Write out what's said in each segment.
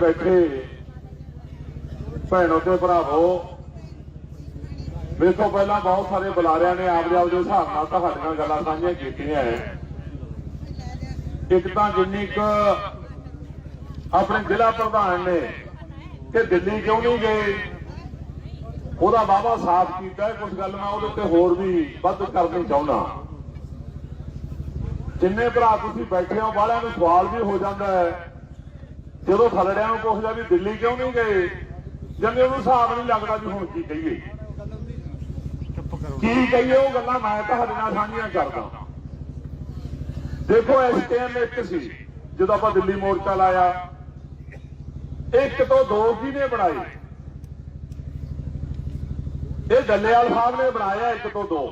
ਬੈਠੇ। ਭੈਣੋ ਤੇ ਭਰਾਵੋ ਵੇਖੋ ਪਹਿਲਾਂ ਬਹੁਤ ਸਾਰੇ ਬੁਲਾਰਿਆਂ ਨੇ ਆਪਦੇ ਆਪਦੇ ਹਿਸਾਬ ਨਾਲ ਤੁਹਾਡੀਆਂ ਗੱਲਾਂ ਸਾਂਝੀਆਂ ਕੀਤੀਆਂ ਹੈ ਇੱਕ ਤਾਂ ਜਿੰਨੀ ਕੁ ਆਪਣੇ ਜ਼ਿਲ੍ਹਾ ਪ੍ਰਧਾਨ ਨੇ ਕਿ ਦਿੱਲੀ ਕਿਉਂ ਨਹੀਂ ਗਏ? ਉਹਦਾ ਵਾਵਾ ਸਾਫ਼ ਕੀਤਾ ਹੈ ਕੁਝ ਗੱਲ ਮੈਂ ਉਹਦੇ ਤੇ ਹੋਰ ਵੀ ਵੱਧ ਕਰਨੀ ਚਾਹੁੰਦਾ। ਜਿੰਨੇ ਭਰਾ ਤੁਸੀਂ ਬੈਠੇ ਹੋ, ਵਾਲਿਆਂ ਨੂੰ ਸਵਾਲ ਵੀ ਹੋ ਜਾਂਦਾ ਹੈ ਜਦੋਂ ਖਲੜਿਆਂ ਨੂੰ ਪੁੱਛਦਾ ਵੀ ਦਿੱਲੀ ਕਿਉਂ ਨਹੀਂ ਗਏ ਜੰਨੇ ਉਹਨੂੰ ਹਿਸਾਬ ਨਹੀਂ ਲੱਗਦਾ ਵੀ ਹੁਣ ਕੀ ਕਹੀਏ। ਕੀ ਕਹੀਏ ਉਹ ਗੱਲਾਂ ਮੈਂ ਤੁਹਾਡੇ ਨਾਲ ਸਾਂਝੀਆਂ ਕਰਦਾ। ਦੇਖੋ, ਇਸ ਟਾਈਮ ਇੱਕ ਸੀ, ਜਦੋਂ ਆਪਾਂ ਦਿੱਲੀ ਮੋਰਚਾ ਲਾਇਆ, ਇੱਕ ਤੋਂ ਦੋ ਕਿਹਨੇ ਬਣਾਏ? ਇਹ ਡੱਲੇਵਾਲ ਸਾਹਿਬ ਨੇ ਬਣਾਇਆ ਇੱਕ ਤੋਂ ਦੋ।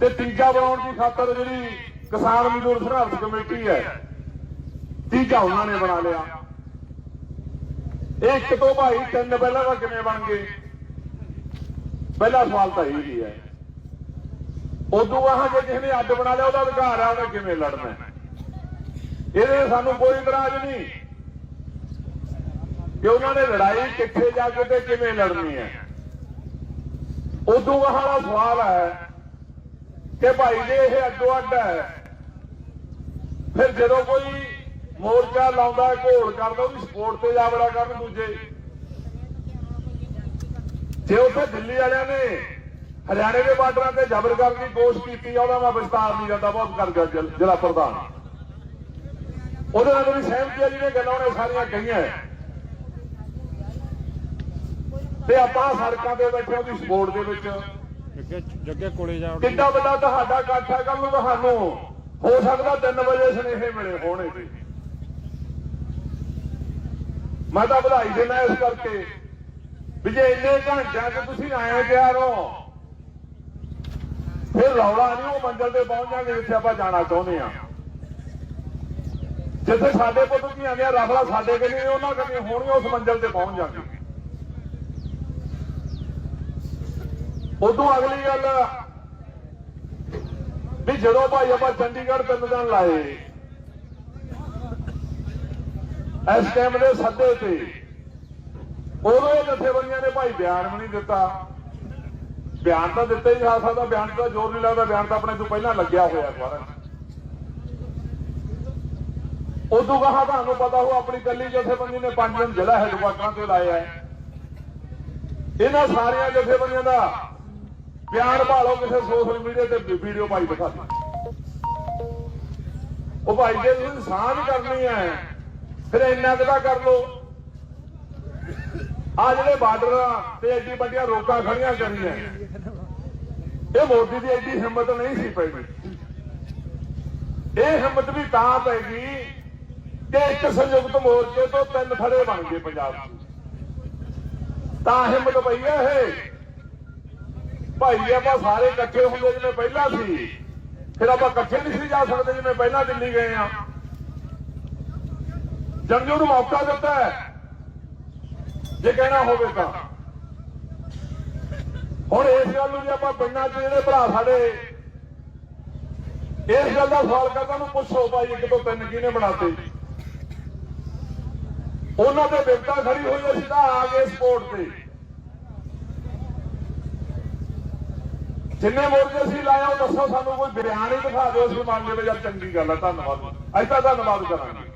ਤੇ ਤੀਜਾ ਬਣਾਉਣ ਦੀ ਖਾਤਰ ਜਿਹੜੀ ਕਿਸਾਨ ਮਜ਼ਦੂਰ ਸੰਘਰਸ਼ ਕਮੇਟੀ ਹੈ ਤੀਜਾ ਉਹਨਾਂ ਨੇ ਬਣਾ ਲਿਆ। ਇਹ ਇੱਕ ਤੋਂ ਭਾਈ ਤਿੰਨ ਪਹਿਲਾਂ ਦਾ ਕਿਵੇਂ ਬਣ ਗਏ? ਪਹਿਲਾ ਸਵਾਲ ਤਾਂ ਇਹ ਹੀ। ਹੈ ਉਦੋਂ ਆਹ ਜੇ ਕਿਸੇ ਅੱਡ ਬਣਾ ਲਿਆ, ਉਹਦਾ ਅਧਿਕਾਰ ਆ ਉਹਨੇ ਕਿਵੇਂ ਲੜਨਾ ਇਹਦੇ ਸਾਨੂੰ ਕੋਈ ਇਤਰਾਜ਼ ਨਹੀਂ ਕਿ ਉਹਨਾਂ ਨੇ ਲੜਾਈ ਕਿੱਥੇ ਜਾ ਕੇ ਤੇ ਕਿਵੇਂ ਲੜਨੀ ਹੈ। ਉਦੋਂ ਆਹ ਵਾਲਾ ਸਵਾਲ ਹੈ ਕਿ ਭਾਈ ਜੇ ਇਹ ਅੱਡੋ ਅੱਡ ਹੈ, ਫਿਰ ਜਦੋਂ ਕੋਈ ਮੋਰਚਾ ਲਾਉਂਦਾ ਘੋਲ ਕਰਦਾ ਉਹਦੀ ਸਪੋਰਟ ਤੇ ਜਾ ਬੜਾ ਕਰਨ ਦੂਜੇ। ਜੇ ਉੱਥੇ ਦਿੱਲੀ ਵਾਲਿਆਂ ਨੇ ਹਰਿਆਣੇ ਦੇ ਬਾਰਡਰਾਂ ਤੇ ਜ਼ਬਰ ਕਰਨ ਦੀ ਕੋਸ਼ਿਸ਼ ਕੀਤੀ ਆ, ਉਹਦਾ ਮੈਂ ਵਿਸਤਾਰ ਨਹੀਂ ਜਾਂਦਾ ਬਹੁਤ ਕਰ ਗਿਆ ਜ਼ਿਲ- ਜ਼ਿਲ੍ਹਾ ਪ੍ਰਧਾਨ। ਉਹਦੇ ਨਾਲ ਮੇਰੀ ਸਹਿਮਤੀ ਆ ਜਿਹਨੇ ਗੱਲਾਂ ਉਹਨੇ ਸਾਰੀਆਂ ਕਹੀਆਂ। ਤੇ ਆਪਾਂ ਸੜਕਾਂ ਤੇ ਬੈਠੇ ਉਹਦੀ ਸਪੋਰਟ ਦੇ ਵਿੱਚ। ਜੱਗੇ ਜੱਗੇ ਕੋਲੇ ਜਾ ਕਿੰਨਾ ਵੱਡਾ ਤੁਹਾਡਾ ਇਕੱਠ ਹੈ ਕੱਲ ਨੂੰ ਤੁਹਾਨੂੰ ਹੋ ਸਕਦਾ 3 ਵਜੇ ਸੁਨੇਹੇ ਮਿਲੇ ਹੋਣੇ ਜੀ ਮੈਂ ਤਾਂ ਵਧਾਈ ਦੇਣਾ ਇਸ ਕਰਕੇ ਵੀ ਜੇ ਇੰਨੇ ਘੰਟਿਆਂ 'ਚ ਤੁਸੀਂ ਆਏ ਤਿਆਰ ਹੋ ਫਿਰ ਰੌਲਾ ਨਹੀਂ, ਉਹ ਮੰਜ਼ਲ ਤੇ ਪਹੁੰਚ ਜਾਗੇ ਜਿੱਥੇ ਆਪਾਂ ਜਾਣਾ ਚਾਹੁੰਦੇ ਆ ਜਿੱਥੇ ਸਾਡੇ ਪੁੱਤ ਕੀ ਆਂਦੇ ਰਫਲਾ ਸਾਡੇ ਕੋਲ ਨਹੀਂ ਉਹਨਾਂ ਕੋਲ ਹੋਣੀ ਉਸ ਮੰਜ਼ਲ ਤੇ ਪਹੁੰਚ ਜਾਗੇ ਉਦੋਂ ਅਗਲੀ ਗੱਲ ਵੀ ਜਦੋਂ ਭਾਈ ਆਪਾਂ ਚੰਡੀਗੜ੍ਹ ਤਿੰਨ ਦਿਨ ਲਾਏ ਇਸ ਟਾਈਮ ਦੇ ਸੱਦੇ ਤੇ ਉਦੋਂ ਜਥੇਬੰਦੀਆਂ ਨੇ ਭਾਈ ਬਿਆਨ ਵੀ ਨਹੀਂ ਦਿੱਤਾ। ਬਿਆਨ ਤਾਂ ਦਿੱਤਾ ਹੀ ਜਾ ਸਕਦਾ, ਬਿਆਨ ਦਾ ਜ਼ੋਰ ਨਹੀਂ ਲੱਗਦਾ, ਬਿਆਨ ਤਾਂ ਆਪਣੇ ਤੋਂ ਪਹਿਲਾਂ ਲੱਗਿਆ ਹੋਇਆ ਸਾਰਾ। ਉਦੋਂ ਕਹਾ ਤੁਹਾਨੂੰ ਪਤਾ ਹੋ ਆਪਣੀ ਕੱਲੀ ਜਥੇਬੰਦੀ ਨੇ ਪੰਜ ਦਿਨ ਜ਼ਿਲ੍ਹਾ ਹੈਡਕੁਆਟਰਾਂ ਤੇ ਲਾਇਆ ਹੈ। ਇਹਨਾਂ ਸਾਰੀਆਂ ਜਥੇਬੰਦੀਆਂ ਦਾ ਬਿਆਨ ਭਾਲੋ ਕਿਸੇ ਸੋਸ਼ਲ ਮੀਡੀਆ ਤੇ ਵੀਡੀਓ ਪਾਈ ਦਿਖਾ ਦੇ। ਉਹ ਭਾਈ ਜੇ ਤੁਸੀਂ ਸਾਂਝ ਕਰਨੀ ਹੈ। ਫਿਰ ਇੰਨਾ ਕੁ ਕਰ ਲੋ ਆ ਜਿਹੜੇ ਬਾਰਡਰ ਤੇ ਐਡੀ ਵੱਡੀਆਂ ਰੋਕਾਂ ਖੜੀਆਂ ਕਰੀਆਂ ਇਹ ਮੋਦੀ ਦੀ ਐਡੀ ਹਿੰਮਤ ਨਹੀਂ ਸੀ ਪੈਣੀ ਇਹ ਹਿੰਮਤ ਵੀ ਤਾਂ ਪੈ ਗਈ ਕਿ ਇੱਕ ਸੰਯੁਕਤ ਮੋਰਚੇ ਤੋਂ ਤਿੰਨ ਥੜੇ ਬਣ ਗਏ ਪੰਜਾਬ 'ਚ ਤਾਂ ਹਿੰਮਤ ਪਈ ਹੈ ਇਹ। ਭਾਈ, ਆਪਾਂ ਸਾਰੇ ਇਕੱਠੇ ਹੁੰਦੇ ਜਿਵੇਂ ਪਹਿਲਾਂ ਸੀ। ਫਿਰ ਆਪਾਂ ਇਕੱਠੇ ਨਹੀਂ ਸੀ ਜਾ ਸਕਦੇ ਜਿਵੇਂ ਪਹਿਲਾਂ ਦਿੱਲੀ ਗਏ ਆ। ਜਨਜੋ ਨੂੰ ਮੌਕਾ ਦਿੱਤਾ ਹੈ, ਜੇ ਕਹਿਣਾ ਹੋਵੇ ਤਾਂ। ਹੁਣ ਇਸ ਗੱਲ ਨੂੰ ਜੇ ਆਪਾਂ ਪਿੰਡਾਂ 'ਚ ਜਿਹੜੇ ਭਰਾ ਸਾਡੇ, ਇਸ ਗੱਲ ਦਾ ਸਵਾਲ ਕਰਦਾ ਨੂੰ ਪੁੱਛੋ ਭਾਈ, ਇੱਕ ਤੋਂ ਤਿੰਨ ਕਿਹਨੇ ਬਣਾਤੇ? ਉਹਨਾਂ ਦੇ ਬਿਰਤਾ ਖੜੀ ਹੋਈ ਅਸੀਂ ਤਾਂ ਆ ਗਏ ਸਪੋਰਟ ਤੇ। ਜਿੰਨੇ ਮੋਰਚੇ ਅਸੀਂ ਲਾਇਆ, ਉਹ ਦੱਸੋ ਸਾਨੂੰ ਕੋਈ ਬਿਆਨ ਹੀ ਦਿਖਾ ਦਿਓ ਅਸੀਂ ਮੰਨ ਲਈਏ ਵੀ ਚੰਗੀ ਗੱਲ ਹੈ। ਧੰਨਵਾਦ। ਅੱਜ ਤਾਂ ਧੰਨਵਾਦ ਕਰਾਂਗੇ।